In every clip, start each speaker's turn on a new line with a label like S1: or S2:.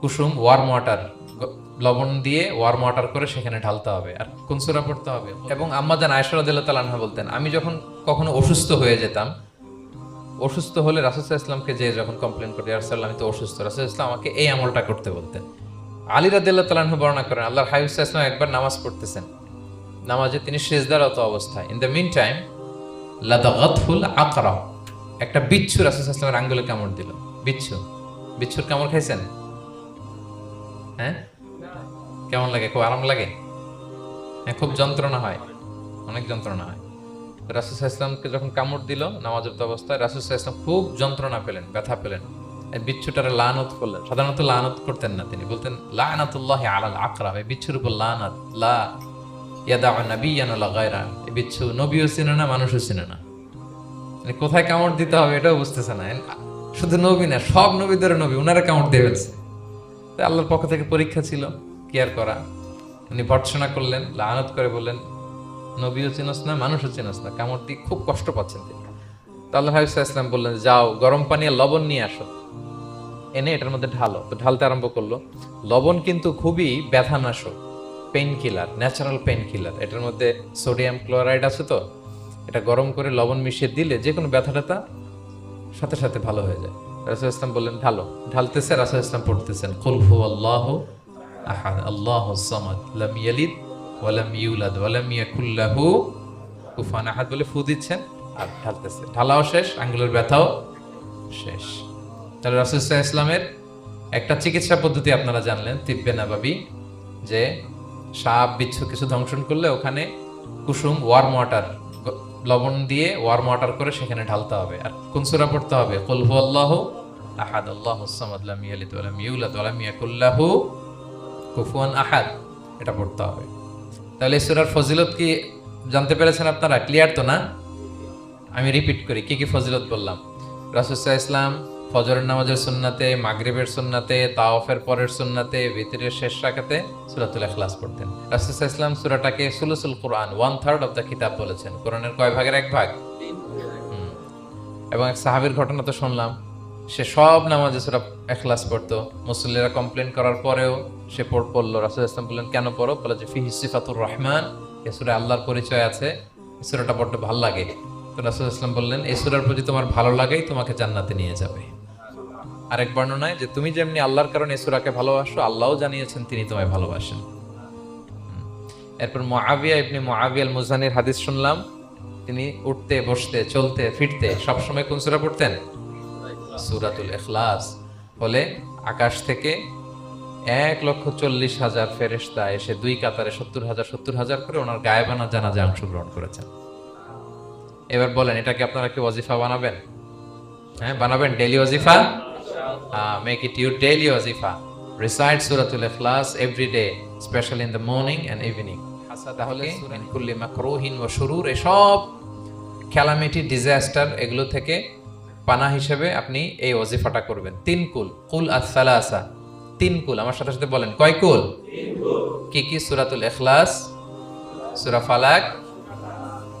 S1: কুসুম worm water লবণ দিয়ে worm water করে সেখানে ঢালতে হবে আর কোন সুরা পড়তে হবে। এবং আম্মা জান আয়সরাদিল্লা তালানহা বলতেন, আমি যখন কখনো অসুস্থ হয়ে যেতাম, অসুস্থ হলে রাসুল ইসলামকে যে যখন কমপ্লেন করি রাসুল আমি তো অসুস্থ। রাসুল ইসলাম আমাকে এই আমলটা করতে বলতেন। আলী রাদিল্লাহ তালানহু বর্ণনা করেন, আল্লাহর হাবিব ইসলাম একবার নামাজ পড়তেছেন। নামাজে তিনি শেষদারত অবস্থায় ইন দ্য মিন টাইম লাদাগাতফুল আকরা একটা বিচ্ছু রাসুল ইসলামের আঙ্গুলে কামড় দিল। বিচ্ছু। বিচ্ছুর কামড় খাইছেন? হ্যাঁ? কেমন লাগে? খুব আরাম লাগে? হ্যাঁ খুব যন্ত্রণা হয়। অনেক যন্ত্রণা হয়। রাসুল ইসলামকে যখন কামড় দিল নামাজের অবস্থায়, রাসুল ইসলাম খুব যন্ত্রণা পেলেন, ব্যথা পেলেন। বিচ্ছুটারে লানত করলেন সাধারণত লানত করতেন না তিনি। বলতেন, লানাতুল্লাহ আলাল আকরা এই বিচ্ছুর উপর লানাত, লা ইয়াদা নাবিয়ান লাগায়রা এই বিচ্ছু নবীও চিনে না, মানুষও চিনে না। মানে কোথায় কামড় দিতে হবে এটাও বুঝতেছে না। শুধু নবী না, সব নবীদের নবী, উনারা কামড় দিয়ে ফেলছে। তাই আল্লাহর পক্ষ থেকে পরীক্ষা ছিল কেয়ার করা? উনি ভর্ৎসনা করলেন, লানত করে বললেন, নবীও চিনস না, মানুষও চিনস না, কামড়টি খুব কষ্ট পাচ্ছেন তিনি। তো আল্লাহ ইসলাম বললেন, যাও, গরম পানি আর লবণ নিয়ে আসো। এনে এটার মধ্যে ঢালো, তো ঢালতে আরম্ভ করল। লবণ কিন্তু খুবই ব্যথানাশক painkiller natural painkiller এটার মধ্যে সোডিয়াম ক্লোরাইড আছে তো, এটা গরম করে লবণ মিশিয়ে দিলে যে কোনো ব্যথা ট্যাথা সাথে সাথে ভালো হয়ে যায়। রাসুল ইসলাম বললেন ঢালো। ঢালতেছে, রাসুল ইসলাম পড়তেছেন। কুল হু আল্লাহ আহাদ, আল্লাহ সামাদ, লাম ইয়ালিদ ওয়ালাম ইউলাদ ওয়ালাম ইয়াকুল লাহু কুফুয়ান আহাদ বলে ফু দিচ্ছেন আর ঢালতেছে। ঢালাও শেষ, আঙ্গুলের ব্যথাও শেষ। তাহলে রাসুল ইসলামের একটা চিকিৎসা পদ্ধতি আপনারা জানলেন, তিব্বে নাবাবি, যে সাপ, বিচ্ছু কিছু ধ্বংসন করলে ওখানে কুসুম ওয়ার্ম ওয়াটার লবণ দিয়ে ওয়ার্ম ওয়াটার করে সেখানে ঢালতে হবে। আর কোন সূরা পড়তে হবে? কুল হু আল্লাহু আহাদ আল্লাহু সামাদ লাম ইয়ালিদ ওয়া লাম ইউলাদ ওয়া লাম ইয়াকুল লাহু কুফুয়ান আহাদ। এটা পড়তে হবে। তাহলে সূরার ফজিলত কি জানতে পেরেছেন আপনারা? ক্লিয়ার তো না? আমি রিপিট করি কি কি ফজিলত বললাম? রাসুসাহ ইসলাম ফজরের নামাজের সুন্নাতে মাগরিবের সুন্নাতে তাওফের পরের সুন্নাতে ভিতরের শেষ রাখাতে সুরাতুল ইখলাস পড়তেন। রাসুসাহ ইসলাম সুরাটাকে সুলুসুল কোরআন ওয়ান থার্ড অফ দ্য কিতাব বলেছেন। কোরআনের কয় ভাগের এক ভাগ। এবং এক সাহাবীর ঘটনা তো শুনলাম। সে সব নামাজে সুরা এখলাস পড়তো। মুসল্লিরা কমপ্লেন করার পরেও সে পড়, পড়ল। রাসুল ইসলাম বললেন, কেন পড়ো? বলে যে, ফিহি সিফাতুর রহমান। এ আল্লাহর পরিচয় আছে। এই সুরাটা পড়তে ভালো লাগে। তো রাসুল ইসলাম বললেন, এই সুরার প্রতি তোমার ভালো লাগেই তোমাকে জান্নাতে নিয়ে যাবে। আরেক বর্ণনায় যে, তুমি যেমনি আল্লাহর কারণে এই সুরাকে ভালোবাসো, আল্লাহও জানিয়েছেন তিনি তোমায় ভালোবাসেন। এরপর মুআবিয়া ইবনে মুআবিয়া আল মুজানির হাদিস শুনলাম। তিনি উঠতে, বসতে, চলতে, ফিরতে সবসময় কোন সূরা পড়তেন? সূরাতুল ইখলাস। ফলে আকাশ থেকে এক লক্ষ চল্লিশ হাজার ফেরেশতা এসে দুই কাতারে সত্তর হাজার সত্তর হাজার করে ওনার গায়েবানা জানাজা অংশগ্রহণ করেছেন। এবার বলেন এটাকে আপনারা কি ওয়াজিফা বানাবেন? হ্যাঁ বানাবেন ডেলি ওয়াজিফা? মেক ইট ইউর ডেলি ওয়াজিফা। রিসাইড সূরাতুল ইখলাস every day specially in the morning and evening তাহলে কুল্লি মাকরুহিন ওয়া শুরুর এসব ক্যালামিটি ডিজাস্টার এগুলো থেকে পানা হিসেবে আপনি এই ওয়াজিফাটা করবেন। তিন কুল। কুল আসালাসা তিন কুল। আমার সাথে সাথে বলেন, কয় কুল? কি কি? সুরাতুল এখলাস সুরা ফালাক,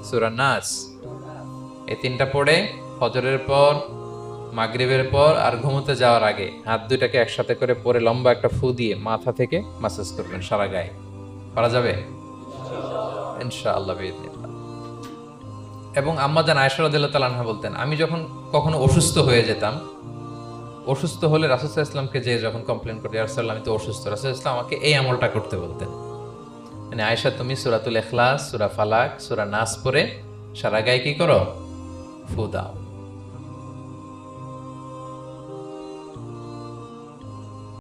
S1: সুরা নাস। এই তিনটা পড়ে ফজরের পর, মাগরিবের পর আর ঘুমোতে যাওয়ার আগে হাত দুইটাকে একসাথে করে পরে লম্বা একটা ফু দিয়ে মাথা থেকে মাসাজ করবেন সারা গায়ে। পারা যাবে? ইনশাআল্লাহ এবং আম্মা যান আয়সার রাদিয়াল্লাহু তাআলা আনহা বলতেন, আমি যখন কখনো অসুস্থ হয়ে যেতাম, অসুস্থ হলে আলাইহি ইসলামকে যে যখন কমপ্লেন করতে রাসূলুল্লাহ, আমি তো অসুস্থ। রাসুল ইসলাম আমাকে এই আমলটা করতে বলতেন। মানে আয়সা তুমি সুরাতুল এখলাস সুরা ফালাক, সুরা নাস পরে সারা গায়ে কী করো? ফু দাও।